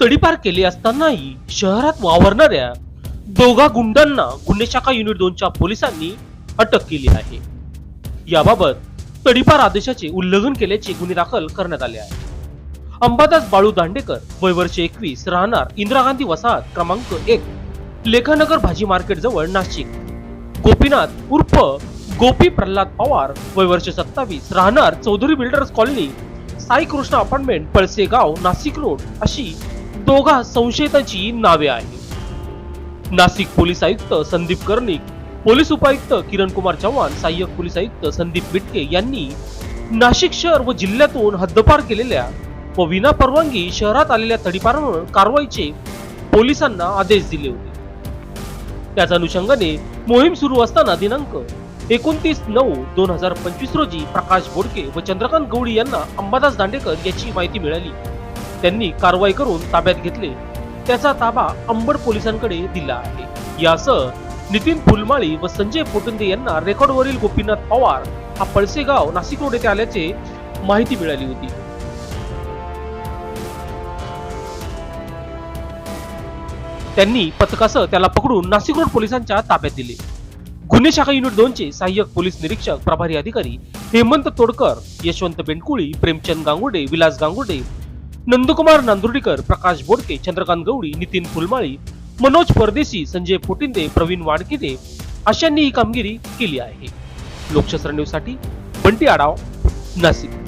तडीपार केली असतानाही शहरात वावरणाऱ्या दोघा गुंडांना गुन्हे शाखा युनिट दोनच्या पोलिसांनी अटक केली आहे. याबाबत तडीपार आदेशाचे उल्लंघन केल्याचे गुन्हे दाखल करण्यात आले आहे अंबादास बाळू दांडेकर वय वर्ष एकवीस राहणार इंदिरा गांधी वसाहत क्रमांक एक लेखानगर भाजी मार्केट जवळ नाशिक. गोपीनाथ उर्फ गोपी प्रल्हाद पवार वय वर्ष सत्तावीस राहणार Chaudhary builders colony Sai Krishna apartment Palse गाव नाशिक रोड अशी दोघा संशयिताची नावे आहेत. नाशिक पोलीस आयुक्त संदीप कर्णिक पोलीस उपायुक्त किरण कुमार चव्हाण सहाय्यक पोलीस आयुक्त संदीप बिटके यांनी नाशिक शहर व जिल्ह्यातून हद्दपार केलेल्या व विना परवानगी शहरात आलेल्या तडीपारांवर कारवाईचे पोलिसांना आदेश दिले होते. त्याच अनुषंगाने मोहीम सुरू असताना दिनांक एकोणतीस नऊ दोन हजार पंचवीस रोजी प्रकाश बोडके व चंद्रकांत गवळी यांना अंबादास दांडेकर याची माहिती मिळाली. त्यांनी कारवाई करून ताब्यात घेतले. त्याचा ताबा अंबड पोलिसांकडे दिला आहे. यासह नितीन फुलमाळी व संजय पोटंदे यांना रेकॉर्डवरील गोपीनाथ पवार हा पळसेगाव नाशिक रोड येथे आल्याचे माहिती मिळाली होती. त्यांनी पथकासह त्याला पकडून नाशिक रोड पोलिसांच्या ताब्यात दिले. गुन्हे शाखा युनिट दोनचे सहाय्यक पोलीस निरीक्षक प्रभारी अधिकारी हेमंत तोडकर यशवंत बेंडकुळी प्रेमचंद गांगुडे विलास गांगुडे नंदकुमार नांदुर्डीकर प्रकाश बोडके चंद्रकांत गवळी नितीन फुलमाळी मनोज परदेशी संजय पोटिंदे प्रवीण वाडकिते अशांनी ही कामगिरी केली आहे. लोकशास्त्र न्यूजसाठी बंटी आडाव नाशिक.